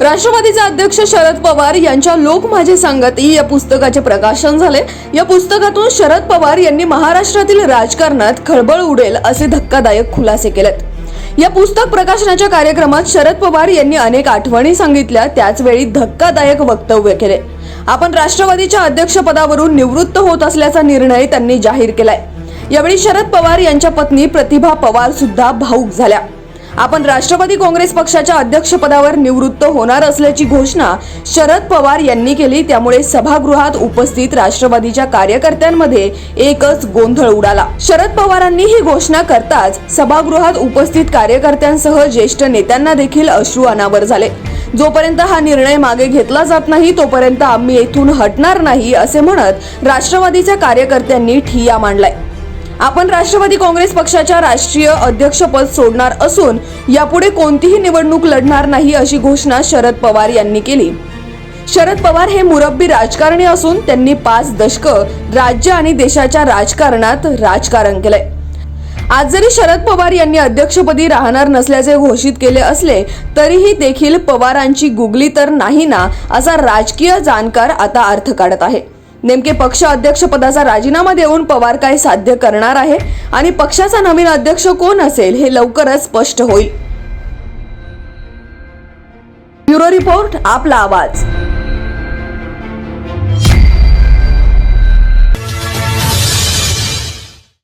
राष्ट्रवादीचे अध्यक्ष शरद पवार यांच्या लोक माझे संगती या पुस्तकाचे प्रकाशन झाले. या पुस्तकातून शरद पवार यांनी महाराष्ट्रातील राजकारणात खळबळ उडेल असे धक्कादायक खुलासे केलेत. या पुस्तक प्रकाशनाच्या कार्यक्रमात शरद पवार यांनी अनेक आठवणी सांगितल्या त्याचवेळी धक्कादायक वक्तव्य केले. आपण राष्ट्रवादीच्या अध्यक्षपदावरून निवृत्त होत असल्याचा निर्णय त्यांनी जाहीर केलाय. यावेळी शरद पवार यांच्या पत्नी प्रतिभा पवार सुद्धा भाऊक झाल्या. आपण राष्ट्रवादी काँग्रेस पक्षाच्या अध्यक्षपदावर निवृत्त होणार असल्याची घोषणा शरद पवार यांनी केली. त्यामुळे सभागृहात उपस्थित राष्ट्रवादीच्या कार्यकर्त्यांमध्ये एकच गोंधळ उडाला. शरद पवारांनी ही घोषणा करताच सभागृहात उपस्थित कार्यकर्त्यांसह ज्येष्ठ नेत्यांना देखील अश्रू अनावर झाले. जोपर्यंत हा निर्णय मागे घेतला जात नाही तोपर्यंत आम्ही येथून हटणार नाही असे म्हणत राष्ट्रवादीच्या कार्यकर्त्यांनी ठिय्या मांडलाय. आपण राष्ट्रवादी काँग्रेस पक्षाच्या राष्ट्रीय अध्यक्षपद सोडणार असून यापुढे कोणतीही निवडणूक लढणार नाही अशी घोषणा शरद पवार यांनी केली. शरद पवार हे मुरब्बी राजकारणी असून त्यांनी पाच दशकं राज्य आणि देशाच्या राजकारणात राजकारण केलंय. आज जरी शरद पवार यांनी अध्यक्षपदी राहणार नसल्याचे घोषित केले असले तरीही देखील पवारांची गुगली तर नाही ना असा राजकीय जाणकार आता अर्थ काढत आहे. नेमके पक्ष अध्यक्षपदाचा राजीनामा देऊन पवार काय साध्य करणार आहे आणि पक्षाचा नवीन अध्यक्ष कोण असेल हे लवकरच स्पष्ट होईल. ब्युरो रिपोर्ट आपला आवाज.